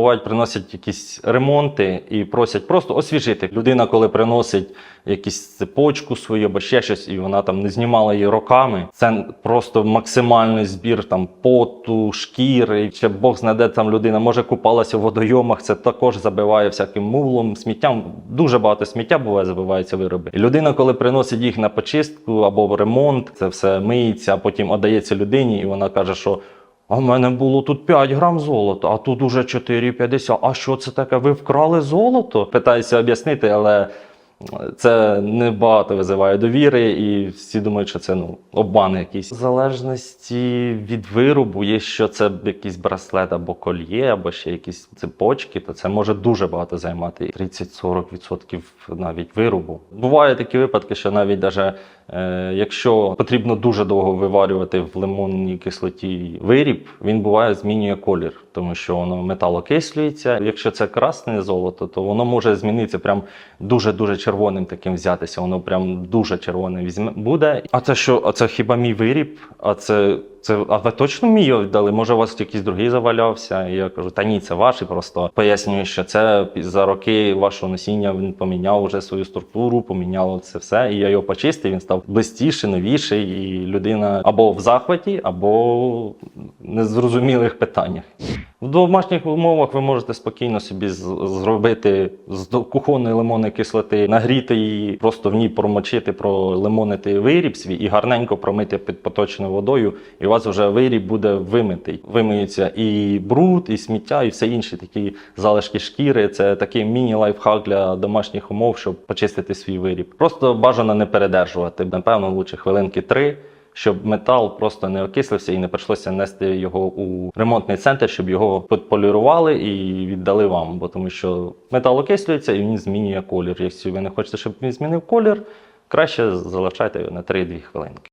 Бувають, приносять якісь ремонти і просять просто освіжити. Людина, коли приносить якусь цепочку свою або ще щось, і вона там не знімала її роками. Це просто максимальний збір там поту, шкіри. Ще Бог знаде, там людина може купалася в водойомах. Це також забиває всяким мулом, сміттям. Дуже багато сміття буває, забиваються вироби. І людина, коли приносить їх на почистку або в ремонт, це все миється, а потім отдається людині, і вона каже, що. А в мене було тут 5 грам золота, а тут уже 4,50. А що це таке? Ви вкрали золото? Питаюся об'яснити, але це не багато визиває довіри, і всі думають, що це ну, обман якийсь. В залежності від виробу, є що це якийсь браслет або кольє, або ще якісь цепочки, то це може дуже багато займати 30-40% навіть виробу. Бувають такі випадки, що навіть даже, якщо потрібно дуже довго виварювати в лимонній кислоті виріб, він буває змінює колір, тому що воно металокислюється. Якщо це красне золото, то воно може змінитися прям дуже-дуже червоним таким взятися. Воно прям дуже червоне візьме буде. А це що? А це хіба мій виріб? А це. Це, а ви точно мій віддали? Може, у вас якийсь другий завалявся? І я кажу, та ні, це ваш. І просто пояснюю, що це за роки вашого носіння він поміняв вже свою структуру, поміняло це все. І я його почистив, він став блистіший, новіший, і людина або в захваті, або в незрозумілих питаннях. В домашніх умовах ви можете спокійно собі зробити з кухонної лимонної кислоти, нагріти її, просто в ній промочити, пролимонити виріб свій і гарненько промити під поточною водою, і у вас вже виріб буде вимитий. Вимиються і бруд, і сміття, і все інше такі залишки шкіри. Це такий міні-лайфхак для домашніх умов, щоб почистити свій виріб. Просто бажано не передержувати. Напевно, лучше хвилинки три щоб метал просто не окислився і не прийшлося нести його у ремонтний центр, щоб його полірували і віддали вам. Бо тому що метал окислюється і він змінює колір. Якщо ви не хочете, щоб він змінив колір, краще залишайте його на 3-2 хвилинки.